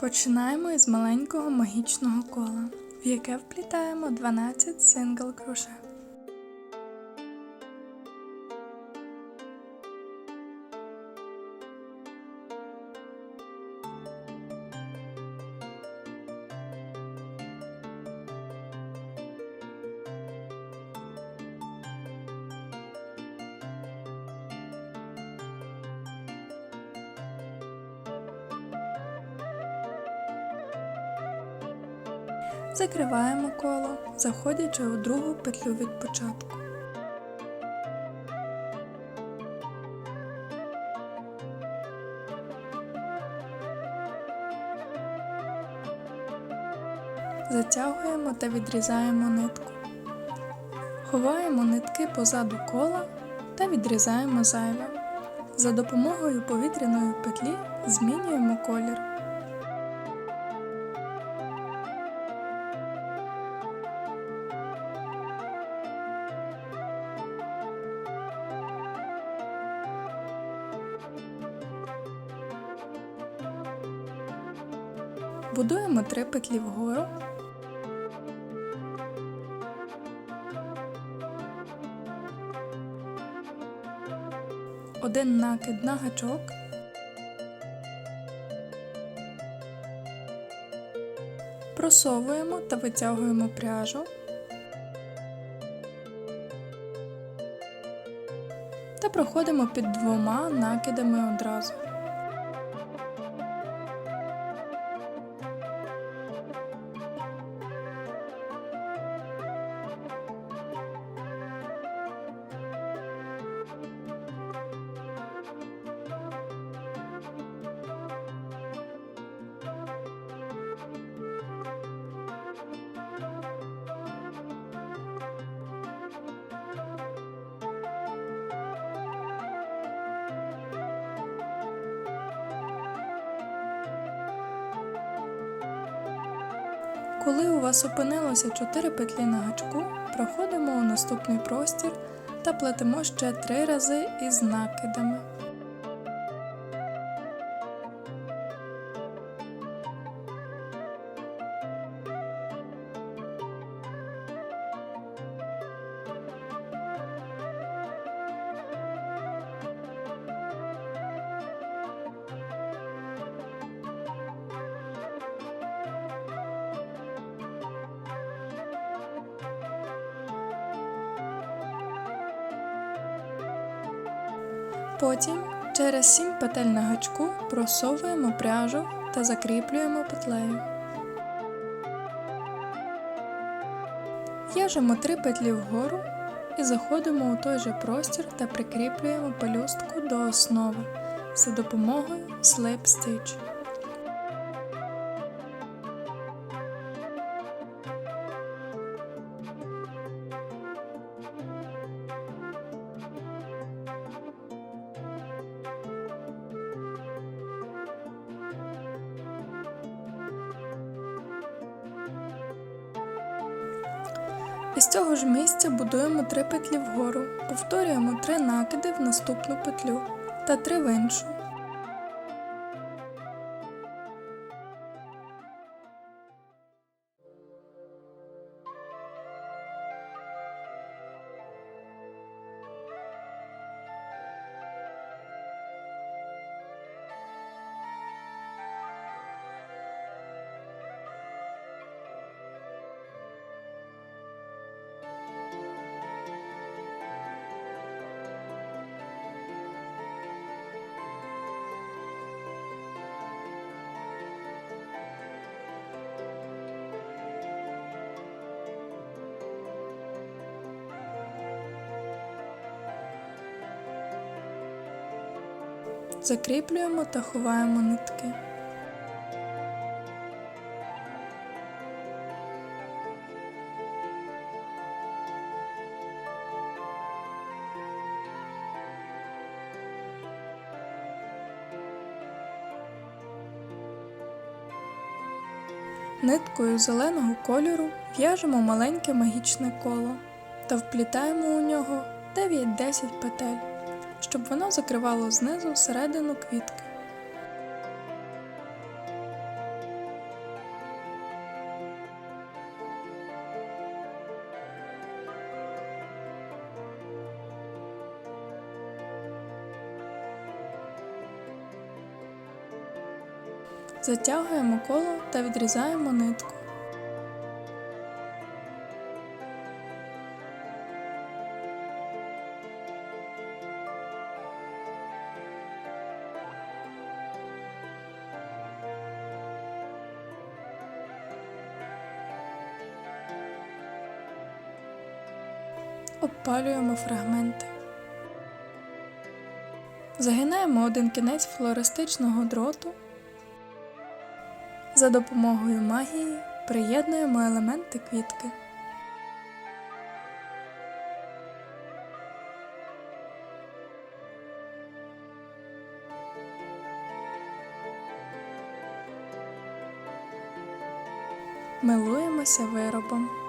Починаємо із маленького магічного кола, в яке вплітаємо 12 сингл кроше. Закриваємо коло, заходячи у другу петлю від початку. Затягуємо та відрізаємо нитку. Ховаємо нитки позаду кола та відрізаємо зайве. За допомогою повітряної петлі змінюємо колір. Будуємо три петлі вгору. Один накид на гачок. Просовуємо та витягуємо пряжу. Та проходимо під двома накидами одразу. Коли у вас опинилося 4 петлі на гачку, проходимо у наступний простір та плетемо ще 3 рази із накидами. Потім через 7 петель на гачку просовуємо пряжу та закріплюємо петлею. В'яжемо 3 петлі вгору і заходимо у той же простір та прикріплюємо пелюстку до основи за допомогою Slip Stitch. Із цього ж місця будуємо три петлі вгору, повторюємо три накиди в наступну петлю та три в іншу. Закріплюємо та ховаємо нитки. Ниткою зеленого кольору в'яжемо маленьке магічне коло та вплітаємо у нього 9-10 петель, щоб воно закривало знизу середину квітки. Затягуємо коло та відрізаємо нитку. Обпалюємо фрагменти. Загинаємо один кінець флористичного дроту. За допомогою магії приєднуємо елементи квітки. Милуємося виробом.